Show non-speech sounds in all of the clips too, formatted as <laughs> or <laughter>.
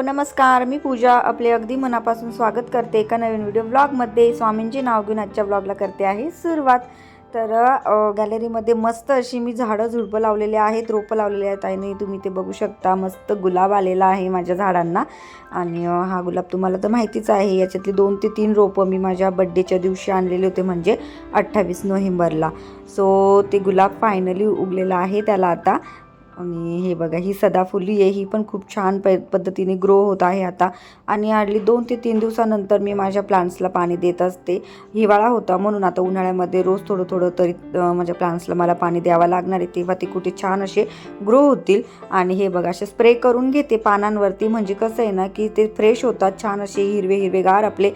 Hello नमस्कार मी पूजा आपले अगदी मनापासून स्वागत करते एका नवीन व्हिडिओ ब्लॉगमध्ये स्वामींचे नाव घेऊन आजच्या ब्लॉगला करते आहे सुरुवात. तर गॅलरीमध्ये मस्त अशी मी झाडं झुडपं लावलेली आहेत रोपं लावलेली आहेत. आणि तुम्ही ते बघू शकता मस्त गुलाब आलेला आहे माझ्या झाडांना. आणि हा गुलाब तुम्हाला तर माहितीच आहे याच्यातली दोन ते तीन रोपं मी माझ्या बड्डेच्या दिवशी आणलेले होते म्हणजे अठ्ठावीस नोव्हेंबरला. सो ते गुलाब फायनली उगलेलं आहे त्याला आता. आणि हे बघा ही सदाफुली आहे. ही पण खूप छान प पद्धतीने ग्रो होत आहे आता. आणि हार्डली दोन ते तीन दिवसानंतर मी माझ्या प्लांट्सला पाणी देत असते. हिवाळा होता म्हणून आता उन्हाळ्यामध्ये रोज थोडं थोडं तरी माझ्या प्लांट्सला मला पाणी द्यावं लागणार आहे. तेव्हा ते कुठे छान असे ग्रो होतील. आणि हे बघा असे स्प्रे करून घेते पानांवरती. म्हणजे कसं आहे ना की ते फ्रेश होतात. छान असे हिरवे हिरवेगार आपले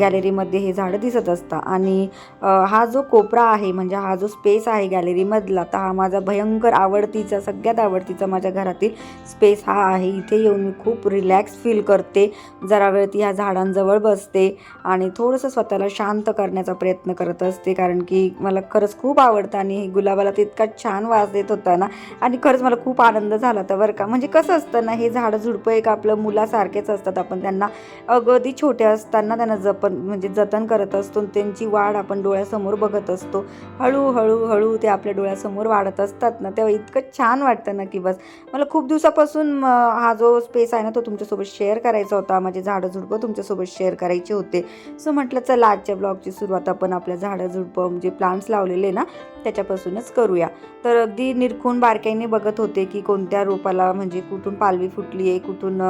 गॅलरीमध्ये हे झाडं दिसत असतात. आणि हा जो कोपरा आहे म्हणजे हा जो स्पेस आहे गॅलरीमधला तर हा माझा भयंकर आवडतीचा सगळ्यात आवडतीचा माझ्या घरातील स्पेस हा आहे. इथे येऊन मी खूप रिलॅक्स फील करते. जरा वेळ ती ह्या झाडांजवळ बसते आणि थोडंसं स्वतःला शांत करण्याचा प्रयत्न करत असते. कारण की मला खरंच खूप आवडतं आणि गुलाबाला तर इतका छान वास देत होता ना. आणि खरंच मला खूप आनंद झाला तर बरं का. म्हणजे कसं असतं ना हे झाडं झुडपं एक आपलं मुलासारखेच असतात. आपण त्यांना अगदी छोटे असताना त्यांना जपन म्हणजे जतन करत असतो आणि त्यांची वाढ आपण डोळ्यासमोर बघत असतो. हळूहळू हळू ते आपल्या डोळ्यासमोर वाढत असतात ना तेव्हा इतकं छान वाटतं. ना की बस. मला खूप दिवसापासून हा जो स्पेस आहे ना तो तुमच्यासोबत शेअर करायचा होता. माझे झाडं झुडपं तुमच्यासोबत शेअर करायचे होते. सो म्हटलं चला आजच्या ब्लॉगची सुरुवात आपण आपल्या झाडं झुडपं म्हणजे प्लांट्स लावलेले ना त्याच्यापासूनच करूया. तर अगदी निरखून बारकाईने बघत होते की कोणत्या रोपाला म्हणजे कुठून पालवी फुटली आहे कुठून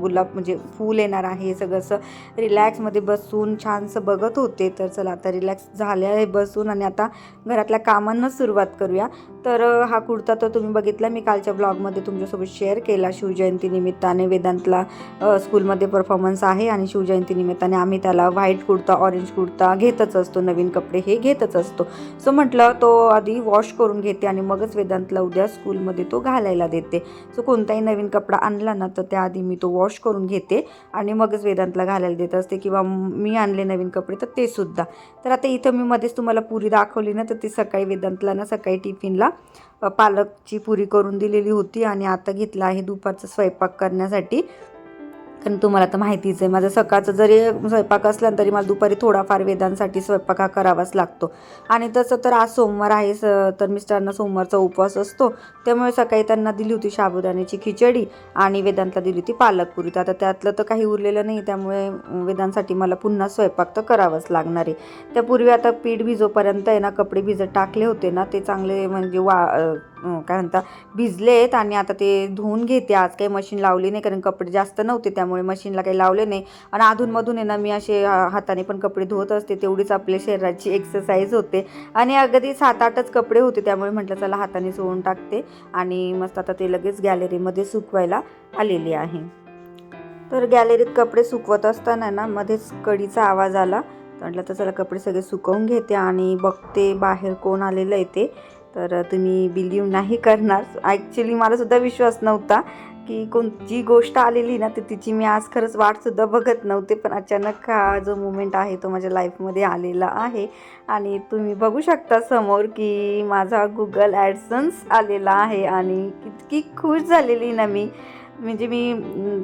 गुलाब म्हणजे फूल येणार आहे सगळं असं रिलॅक्समध्ये बसून छानसं बघत होते. तर चला आता रिलॅक्स झाले आहे बसून आणि आता घरातल्या कामांना सुरुवात करूया. तर हा कुर्ता तर तुम्ही बघितला मी कालच्या ब्लॉगमध्ये तुमच्यासोबत शेअर केला शिवजयंती निमित्ताने वेदांतला स्कूलमध्ये परफॉर्मन्स आहे आणि शिवजयंती निमित्ताने आम्ही त्याला व्हाईट कुर्ता ऑरेंज कुर्ता घेतच असतो नवीन कपडे हे घेतच असतो. सो म्हटलं तो आधी वॉश करून घेते आणि मगच वेदांतला उद्या स्कूलमध्ये तो घालायला देते. सो कोणताही नवीन कपडा आणला ना तर त्याआधी मी तो वॉश करून घेते आणि मगच वेदांतला घालायला देत असते किंवा मी आणले नवीन कपडे तर ते सुद्धा. तर आता इथं मी मध्येच तुम्हाला पुरी दाखवली ना तर ती सकाळी वेदांतला ना सकाळी टिफिनला पालकची पुरी करून दिलेली होती आणि आता घेतला आहे दुपारचा स्वयंपाक करण्यासाठी. कारण तुम्हाला तर माहितीच आहे माझं सकाळचं जरी स्वयंपाक असला तरी मला दुपारी थोडाफार वेदांसाठी स्वयंपाक हा करावाच लागतो. आणि तसं तर आज सोमवार आहे स तर मिस्टरांना सोमवारचा उपवास असतो. त्यामुळे सकाळी त्यांना दिली होती साबुदाण्याची खिचडी आणि वेदांतला दिली होती पालकपुरी. तर आता त्यातलं तर काही उरलेलं नाही त्यामुळे वेदांसाठी मला पुन्हा स्वयंपाक तर करावाच लागणार आहे. त्यापूर्वी आता पीठ भिजोपर्यंत आहे ना कपडे भिजत टाकले होते ना ते चांगले म्हणजे वा काय म्हणतात भिजले आहेत आणि आता ते धुवून घेते. आज काही मशीन लावली नाही कारण कपडे जास्त नव्हते त्यामुळे मशीनला काही लावले नाही. आणि अधूनमधून आहे ना मी असे हाताने पण कपडे धुवत असते. तेवढीच आपल्या शरीराची एक्सरसाइज होते. आणि अगदी सात आठच कपडे होते. त्यामुळे म्हटलं चला हाताने सोडून टाकते. आणि मस्त आता ते लगेच गॅलरीमध्ये सुकवायला आलेली आहे. तर गॅलरीत कपडे सुकवत असताना ना मध्येच कडीचा आवाज आला. म्हटलं तर चला कपडे सगळे सुकवून घेते आणि बघते बाहेर कोण आलेलं आहे ते. तर तुम्ही बिलीव नाही करणार. ॲक्च्युली मला सुद्धा विश्वास नव्हता. की कोणती गोष्ट आलेली ना तर तिची मी आज खरंच वाटसुद्धा बघत नव्हते पण अचानक हा जो मुमेंट आहे तो माझ्या लाईफमध्ये आलेला आहे. आणि तुम्ही बघू शकता समोर की माझा गुगल ॲडसन्स आलेला आहे आणि इतकी खुश झालेली ना मी. म्हणजे मी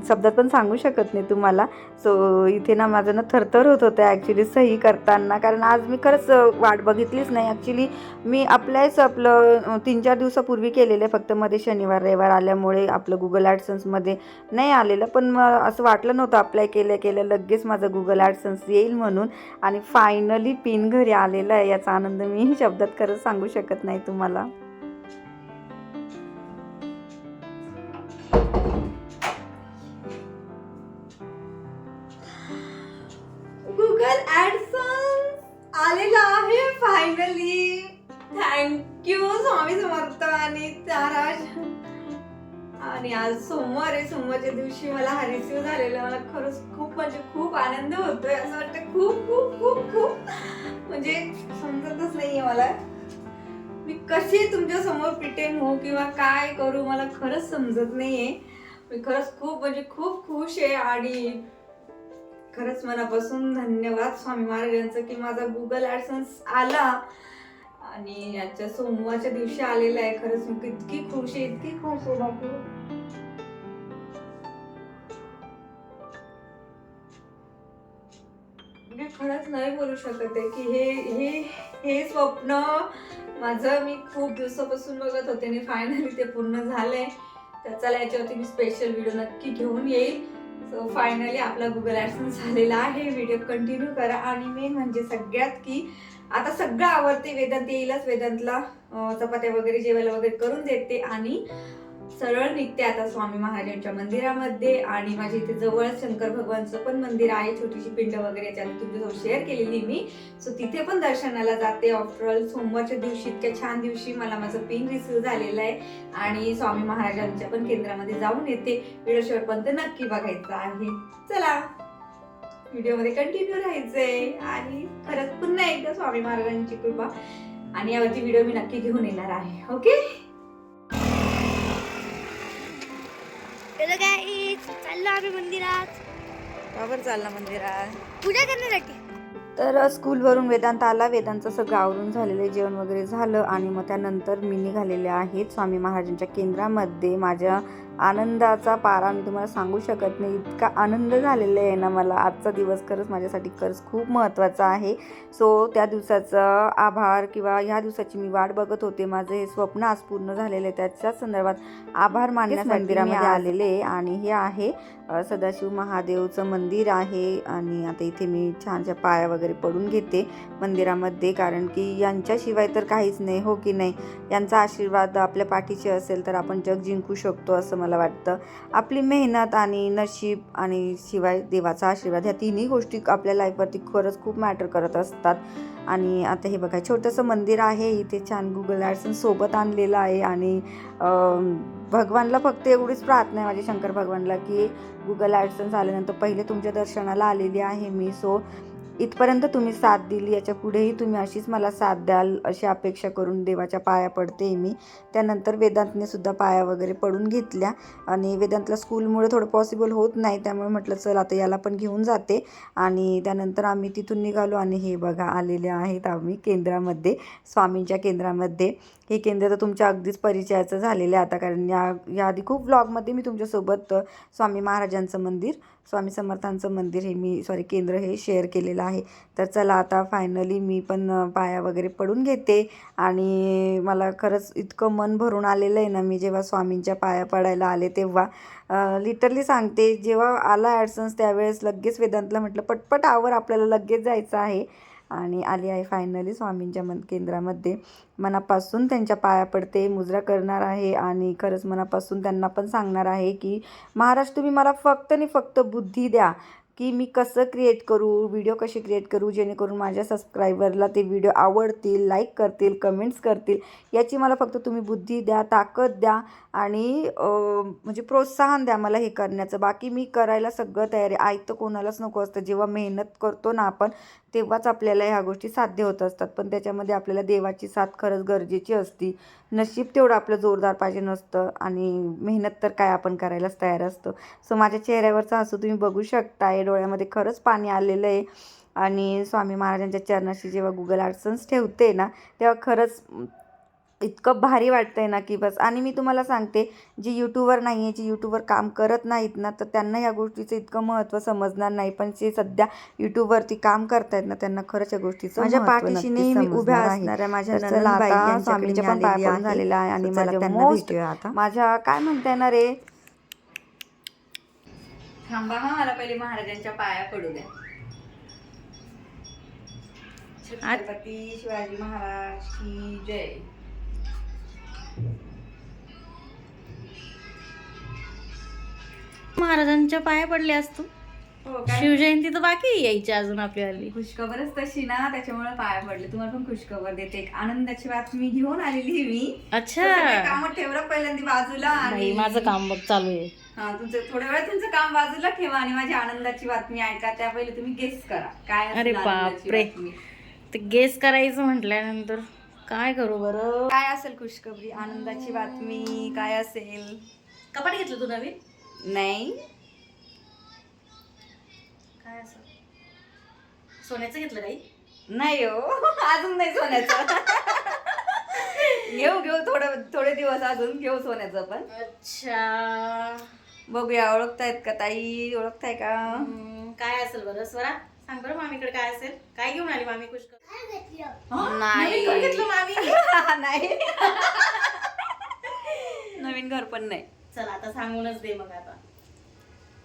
शब्दात पण सांगू शकत नाही तुम्हाला. सो इथे ना माझं ना थरथर होत होतं ॲक्च्युली सही करताना. कारण आज मी खरंच वाट बघितलीच नाही. ॲक्च्युली मी अप्लायच आपलं तीन चार दिवसापूर्वी केलेलं आहे. फक्त मध्ये शनिवार रविवार आल्यामुळे आपलं गुगल ॲडसन्समध्ये नाही आलेलं. पण मग असं वाटलं नव्हतं अप्लाय केलं केलं. लगेच माझं गुगल ॲडसन्स येईल म्हणून. आणि फायनली पिन घरी आलेलं आहे. याचा आनंद मी शब्दात खरंच सांगू शकत नाही तुम्हाला. फायनली थँक्यू स्वामी समर्थ आणि ताराज आणि आज सोमवार आहे सोमवारच्या दिवशी मला हा रिसिव्ह झालेला. मला खरंच खूप म्हणजे खूप आनंद होतोय. असं वाटतं खूप खूप खूप खूप. म्हणजे समजतच नाहीये मला. मी कशी तुमच्यासमोर पिटेन हो किंवा काय करू मला खरंच समजत नाहीये. मी खरंच खूप म्हणजे खूप खुश आहे आणि खरंच मनापासून धन्यवाद स्वामी महाराज यांचं की माझा गुगल ॲडसन्स आला आणि याच्या सोमवारच्या दिवशी आलेला आहे. खरंच मी इतकी खुश आहे इतकी खुश आहे बाकी मी खरंच नाही बोलू शकत आहे की हे हे हे स्वप्न माझं मी खूप दिवसापासून बघत होते आणि फायनली ते पूर्ण झालंय. त्याचा याच्यावरती मी स्पेशल व्हिडिओ नक्की घेऊन येईल. सो फायनली आपला गुगल ॲडसन्स झालेला आहे. व्हिडिओ कंटिन्यू करा. आणि मेन म्हणजे सगळ्यात की आता सगळं आवडते. वेदांत येईलच. वेदांतला चपात्या वगैरे जेवायला वगैरे करून देते. आणि सरळ निघते आता स्वामी महाराजांच्या मंदिरामध्ये आणि माझ्या इथे जवळ शंकर भगवानचं पण मंदिर आहे छोटीशी पिंड वगैरे याच्यात तुमच्यासोबत शेअर केलेली मी. सो तिथे पण दर्शनाला जाते. ऑफ्टर ऑल सोमवारच्या दिवशी इतक्या छान दिवशी मला माझं पिन रिसीव झालेलं आहे आणि स्वामी महाराजांच्या पण केंद्रामध्ये जाऊन येते. व्हिडिओ शेवटपर्यंत नक्की बघायचं आहे. चला व्हिडिओमध्ये कंटिन्यू राहायचंय. आणि खरंच पुन्हा एकदा स्वामी महाराजांची कृपा. आणि यावरती व्हिडिओ मी नक्की घेऊन येणार आहे. ओके हॅलो गाईज चाललो आम्ही मंदिरात. बाबर चालला मंदिरात? पूजा करण्यासाठी. तर स्कूलवरून वेदांत आला. वेदांतचं सगळं आवरून झालेलं जेवण वगैरे झालं आणि मग त्यानंतर मी निघालेले आहेत स्वामी महाराजांच्या केंद्रामध्ये. माझ्या आनंदाचा पारा मी तुम्हाला सांगू शकत नाही. इतका आनंद झालेला आहे ना मला. आजचा दिवस खरंच माझ्यासाठी खरंच खूप महत्त्वाचा आहे. सो त्या दिवसाचा आभार किंवा ह्या दिवसाची मी वाट बघत होते. माझं हे स्वप्न आज पूर्ण झालेलं आहे. त्याच्याच संदर्भात आभार मानण्यासाठी मंदिरामध्ये आलेले आणि हे आहे सदाशिव महादेवचं मंदिर आहे आणि आता इथे मी छानशा पाया वगैरे पडून घेते मंदिरामध्ये कारण की यांच्याशिवाय तर काहीच नाही हो की नाही? यांचा आशीर्वाद आपल्या पाठीशी असेल तर आपण जग जिंकू शकतो असं मला वाटतं. आपली मेहनत आणि नशीब आणि शिवाय देवाचा आशीर्वाद ह्या तिन्ही गोष्टी आपल्या लाईफवरती खरंच खूप मॅटर करत असतात. आणि आता हे बघा छोटंसं मंदिर आहे इथे छान गुगल ॲडसन सोबत आणलेलं आहे आणि भगवानला फक्त एवढीच प्रार्थना आहे माझी शंकर भगवानला की गुगल ॲडसन्स आल्यानंतर पहिले तुमच्या दर्शनाला आलेली आहे मी. सो इथपर्यंत तुम्ही साथ दिली याच्या पुढेही तुम्ही अशीच मला साथ द्याल अशी अपेक्षा करून देवाच्या पाया पडते मी. त्यानंतर वेदांतने सुद्धा पाया वगैरे पडून घेतल्या आणि वेदांतला स्कूलमुळे थोडं पॉसिबल होत नाही त्यामुळे म्हटलं चल आता याला पण घेऊन जाते. आणि त्यानंतर आम्ही तिथून निघालो आणि हे बघा आलेले आहेत आम्ही केंद्रामध्ये स्वामींच्या केंद्रामध्ये. हे केंद्र तर तुमच्या अगदीच परिचयाचं झालेलं आहे आता कारण या याआधी खूप व्लॉगमध्ये मी तुमच्यासोबत स्वामी महाराजांचं मंदिर स्वामी समर्थांचं मंदिर हे मी सॉरी केंद्र हे शेअर केलेलं आहे. तर चला आता फायनली मी पण पाया वगैरे पडून घेते. आणि मला खरंच इतकं मन भरून आलेलं आहे ना मी जेव्हा स्वामींच्या पाया पडायला आले तेव्हा. लिटरली सांगते जेव्हा आला ॲडसन्स त्यावेळेस लगेच वेदांतला म्हटलं पटपट आवर आपल्याला लगेच जायचं आहे. आणि आली आहे फायनली स्वामींच्या मन केंद्रामध्ये. मनापासून त्यांच्या पाया पडते मुजरा करणार आहे आणि खरंच मनापासून त्यांना पण सांगणार आहे की महाराज तुम्ही मला फक्त आणि फक्त बुद्धी द्या की मी कसं क्रिएट करू व्हिडिओ कसे क्रिएट करू जेणेकरून माझ्या सबस्क्रायबरला ते व्हिडिओ आवडतील लाईक करतील कमेंट्स करतील. याची मला फक्त तुम्ही बुद्धी द्या ताकद द्या आणि म्हणजे प्रोत्साहन द्या मला हे करण्याचं. बाकी मी करायला सगळं तयारी ऐकतं कोणालाच नको असतं. जेव्हा मेहनत करतो ना आपण तेव्हाच आपल्याला ह्या गोष्टी साध्य होत असतात. पण त्याच्यामध्ये आपल्याला देवाची साथ खरंच गरजेची असती. नशीब तेवढं आपलं जोरदार पाहिजे नसतं आणि मेहनत तर काय आपण करायलाच तयार असतो. सो माझ्या चेहऱ्यावरचा हसू तुम्ही बघू शकताय. डोळ्यामध्ये खरंच पाणी आलेलं आहे. आणि स्वामी महाराजांच्या चरणाशी जेव्हा गुगल आर्टसन्स ठेवते ना तेव्हा खरंच इतकं भारी वाटतंय ना की बस. आणि मी तुम्हाला सांगते जे यूट्यूबर नाही आहे जे यूट्यूबर काम करत नाहीत ना तर त्यांना या गोष्टीचं इतकं महत्त्व समजणार नाही. पण जे सध्या यूट्यूबवरती काम करतायत ना त्यांना खरंच या गोष्टीचं माझ्या पाठीशी नेहमी उभ्या असणाऱ्या माझ्या पण पाया पडून झालेला आहे. आणि माझ्या मोस्ट माझ्या काय म्हणता येणार रे? थांबा हा मला पहिले महाराजांच्या पाया पडू द्या. छत्रपती शिवाजी महाराज की जय. महाराजांच्या पाया पडले असतो. हो शिवजयंती तर बाकी यायची अजून आपल्यावाली खुशखबरच तशी ना त्याच्यामुळे पाया पडले. तुम्हाला पण खुशखबर देते. एक आनंदाची बातमी घेऊन आलेली मी. अच्छा. काम ठेवलं पहिल्यांदा बाजूला आणि माझं काम बघ चालू आहे. हा तुमचं थोड्या वेळ तुमचं काम बाजूला ठेवा आणि माझी आनंदाची बातमी ऐका. त्या पहिले तुम्ही गेस करा. काय अरे बापरे. ते गेस करायचं म्हटल्यानंतर काय करू बरं? काय असेल खुशखबरी? आनंदाची बातमी काय असेल? कपाट घेतलं तू नवीन? नाही. काय असं? सोन्याचं घेतलं काही? नाही हो. अजून नाही सोन्याचं. घेऊ घेऊ. थोडं थोडे दिवस अजून घेऊ सोन्याचं पण. अच्छा. बघूया. ओळखतायत का ताई? ओळखताय का? काय असेल बरं? स्वरा? सांग बरं मामीकडे काय असेल? काय घेऊन आली मामी कुछ नाही. घेतलं मामी? <laughs> नाही. <laughs> नवीन घर पण नाही. चल आता सांगूनच दे मग आता.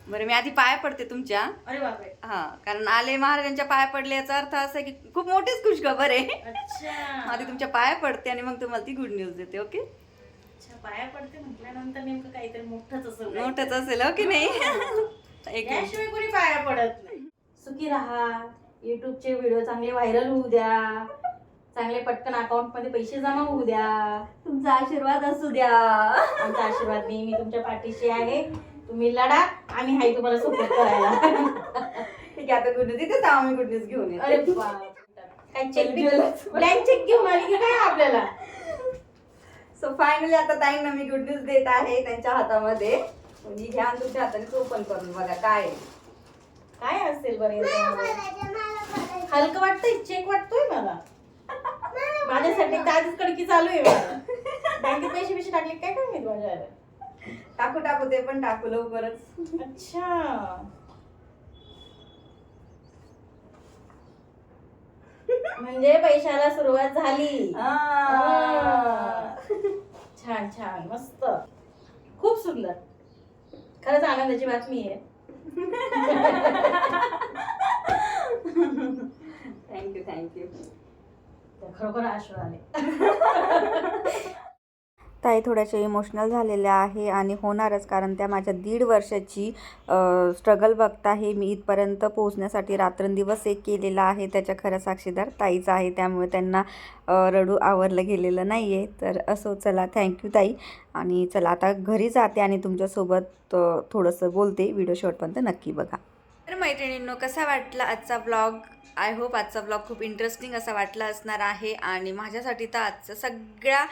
बरं मी आधी पाया पडते तुमच्या. अरे बापरे. हा कारण आले महाराजांच्या पाया पडले याचा अर्थ असा आहे की खूप मोठीच खुशखबर आहे. अच्छा. <laughs> आधी तुमच्या पाया पडते आणि मग तुम्हाला ती गुड न्यूज देते ओके अच्छा पाया पडते म्हटल्यानंतर नेमकं काहीतरी मोठंच असेल. मोठंच असेल हो की नाही? एक कोणी पाया पडत नाही. सुखी राहा. युट्यूबचे व्हिडिओ चांगले व्हायरल होऊ द्या. चांगले पटकन अकाउंटमध्ये पैसे जमा होऊ द्या. तुमचा आशीर्वाद असू द्या. आमचा आशीर्वाद नेहमी तुमच्या पाठीशी आहे. तुम्ही लढा आम्ही हाय तुम्हाला सपोर्ट करायला. ठीक आहे आता गुड न्यूज इथेच आम्ही गुड न्यूज घेऊन अरे येतो बाप. काय चेक ब्लँक चेक घेऊन आली की काय आपल्याला? सो फायनली आता ताईंना मी गुड न्यूज देत आहे त्यांच्या हातामध्ये. म्हणजे घ्या आणि तुमच्या हाताने ओपन करून बघा काय आहे. काय असेल बरं? हलकं वाटतंय चेक वाटतोय मला. माझ्यासाठी आधीच कडकी चालू आहे मला. बँकेत पैसे पैसे टाकले काय काय माहिती माझ्या टाकू टाकू ते पण टाकू लवकरच. अच्छा. म्हणजे पैशाला सुरुवात झाली. छान छान मस्त. खूप सुंदर. खरंच आनंदाची बातमी आहे. थँक्यू थँक्यू तर खरोखर आश्रय आले ताई थोड्याशा इमोशनल झालेल्या आहे आणि होणारच कारण त्या माझ्या दीड वर्षाची स्ट्रगल बघता आहे मी इथपर्यंत पोहोचण्यासाठी रात्रंदिवस एक केलेला आहे. त्याच्या खरं साक्षीदार ताईचा आहे त्यामुळे त्यांना रडू आवरलं गेलेलं नाही आहे तर असो चला थँक्यू ताई. आणि चला आता घरी जाते आणि तुमच्यासोबत थोडंसं बोलते. व्हिडिओ शॉटपर्यंत नक्की बघा. तर मैत्रिणींनो कसा वाटला आजचा ब्लॉग आय होप आजचा ब्लॉग खूप इंटरेस्टिंग असा वाटला असणार आहे. आणि माझ्यासाठी तर आजचा सगळ्या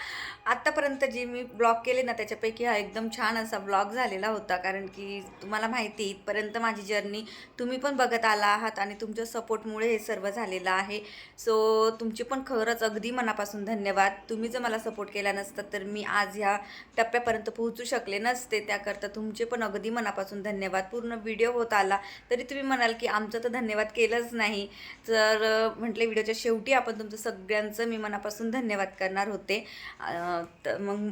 आत्तापर्यंत जे मी ब्लॉग केले ना त्याच्यापैकी हा एकदम छान असा ब्लॉग झालेला होता. कारण की तुम्हाला माहिती इथपर्यंत माझी जर्नी तुम्ही पण बघत आला आहात आणि तुमच्या सपोर्टमुळे हे सर्व झालेलं आहे. सो तुमचे पण खरंच अगदी मनापासून धन्यवाद. तुम्ही जर मला सपोर्ट केला नसता तर मी आज ह्या टप्प्यापर्यंत पोहोचू शकले नसते. त्याकरता तुमचे पण अगदी मनापासून धन्यवाद. पूर्ण व्हिडिओ होत आला तरी तुम्ही म्हणाल की आमचं तर धन्यवाद केलंच नाही. तर म्हटले व्हिडिओच्या शेवटी आपण तुमचं सगळ्यांचं मी मनापासून धन्यवाद करणार होते. तर मग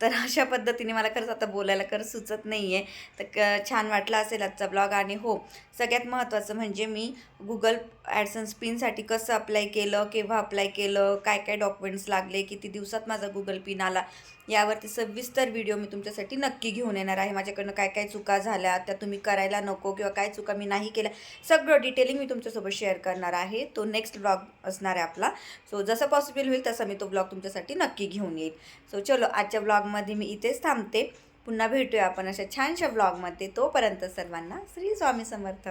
तर अशा पद्धतीने मला खरंच आता बोलायला खरं सुचत नाही आहे तर क छान वाटला असेल आजचा ब्लॉग आणि हो सगळ्यात महत्त्वाचं म्हणजे मी गुगल ॲडसन्स पिनसाठी कसं अप्लाय केलं केव्हा अप्लाय केलं काय काय डॉक्युमेंट्स लागले किती दिवसात माझा गुगल पिन आला यावरती सविस्तर व्हिडिओ मी तुमच्यासाठी नक्की घेऊन येणार आहे. माझ्याकडनं काय काय चुका झाल्या त्या तुम्ही करायला नको किंवा काय चुका मी नाही केल्या सगळं डिटेलिंग मी तुमच्यासोबत शेअर करणार आहे. तो नेक्स्ट ब्लॉग असणार आहे आपला. सो जसं पॉसिबल होईल तसा मी तो ब्लॉग तुमच्यासाठी नक्की घेऊन येईल. सो चलो आजच्या ब्लॉगमध्ये मी इथेच थांबते. पुन्हा भेटूया आपण अशा छानशा ब्लॉगमध्ये तोपर्यंत सर्वांना श्री स्वामी समर्थ.